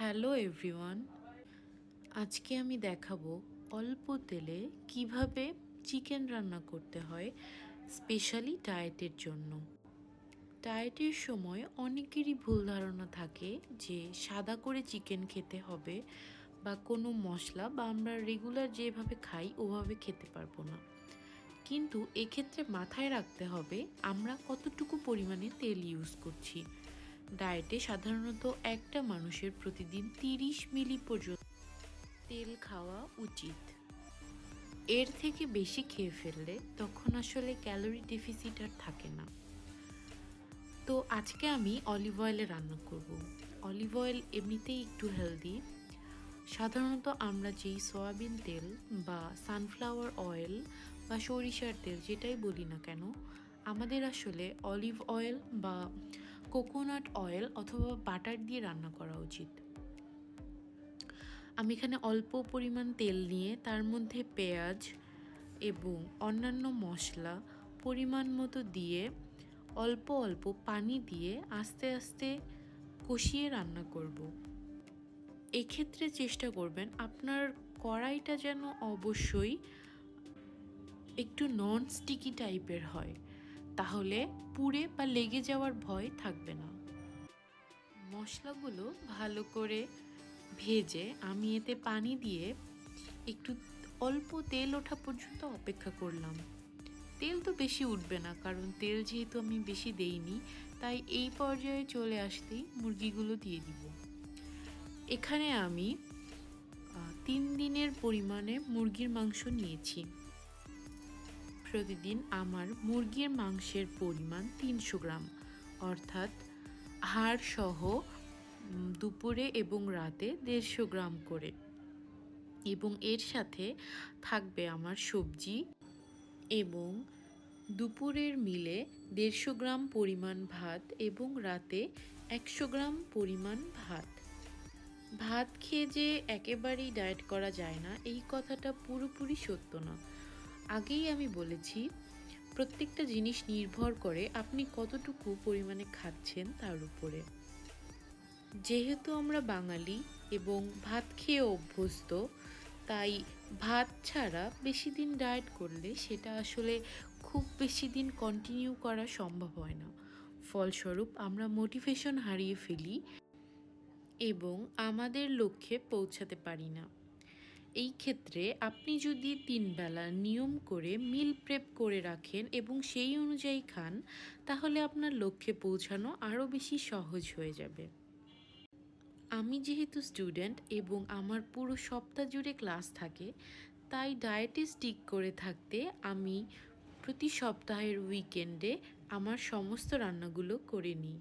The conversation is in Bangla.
হ্যালো এভরিওয়ান, আজকে আমি দেখাবো অল্প তেলে কীভাবে চিকেন রান্না করতে হয়, স্পেশালি ডায়েটের জন্য। ডায়েটের সময় অনেকেরই ভুল ধারণা থাকে যে সাদা করে চিকেন খেতে হবে বা কোনো মশলা বা আমরা রেগুলার যেভাবে খাই ওভাবে খেতে পারব না। কিন্তু এক্ষেত্রে মাথায় রাখতে হবে আমরা কতটুকু পরিমাণে তেল ইউজ করছি। ডায়েটে সাধারণত একটা মানুষের প্রতিদিন তিরিশ মিলি পর্যন্ত তেল খাওয়া উচিত। এর থেকে বেশি খেয়ে ফেললে তখন আসলে ক্যালোরি ডেফিসিট আর থাকে না। তো আজকে আমি অলিভ অয়েলে রান্না করব। অলিভ অয়েল এমনিতেই একটু হেলদি। সাধারণত আমরা যেই সয়াবিন তেল বা সানফ্লাওয়ার অয়েল বা সরিষার তেল যেটাই বলি না কেন, আমাদের আসলে অলিভ অয়েল বা কোকোনাট অয়েল অথবা বাটার দিয়ে রান্না করা উচিত। আমি এখানে অল্প পরিমাণ তেল নিয়ে তার মধ্যে পেঁয়াজ এবং অন্যান্য মশলা পরিমাণ মতো দিয়ে অল্প অল্প পানি দিয়ে আস্তে আস্তে কষিয়ে রান্না করব। এক্ষেত্রে চেষ্টা করবেন আপনার কড়াইটা যেন অবশ্যই একটু নন স্টিকি টাইপের হয়। তাহলে পুড়ে বা লেগে যাওয়ার ভয় থাকবে না। মশলাগুলো ভালো করে ভেজে আমি এতে পানি দিয়ে একটু অল্প তেল ওঠা পর্যন্ত অপেক্ষা করলাম। তেল তো বেশি উঠবে না, কারণ তেল যেহেতু আমি বেশি দেইনি, তাই এই পর্যায়ে চলে আসতেই মুরগিগুলো দিয়ে দিব। এখানে আমি তিন দিনের পরিমাণে মুরগির মাংস নিয়েছি। প্রতিদিন আমার মুরগির মাংসের পরিমাণ তিনশো গ্রাম। অর্থাৎ হাড় সহ দুপুরে এবং রাতে দেড়শো গ্রাম করে। এবং এর সাথে থাকবে আমার সবজি এবং দুপুরের মিলে দেড়শো গ্রাম পরিমাণ ভাত এবং রাতে একশো গ্রাম পরিমাণ ভাত। ভাত খেয়ে যে একেবারেই ডায়েট করা যায় না, এই কথাটা পুরোপুরি সত্য না। আগেই আমি বলেছি, প্রত্যেকটা জিনিস নির্ভর করে আপনি কতটুকু পরিমাণে খাচ্ছেন তার উপরে। যেহেতু আমরা বাঙালি এবং ভাত খেয়ে অভ্যস্ত, তাই ভাত ছাড়া বেশি দিন ডায়েট করলে সেটা আসলে খুব বেশি দিন কন্টিনিউ করা সম্ভব হয় না। ফলস্বরূপ আমরা মোটিভেশন হারিয়ে ফেলি এবং আমাদের লক্ষ্যে পৌঁছাতে পারি না। এই ক্ষেত্রে আপনি যদি তিনবেলা নিয়ম করে মিল প্রেপ করে রাখেন এবং সেই অনুযায়ী খান, তাহলে আপনার লক্ষ্যে পৌঁছানো আরও বেশি সহজ হয়ে যাবে। আমি যেহেতু স্টুডেন্ট এবং আমার পুরো সপ্তাহ জুড়ে ক্লাস থাকে, তাই ডায়েটে স্টিক করে থাকতে আমি প্রতি সপ্তাহের উইকেন্ডে আমার সমস্ত রান্নাগুলো করে নিই।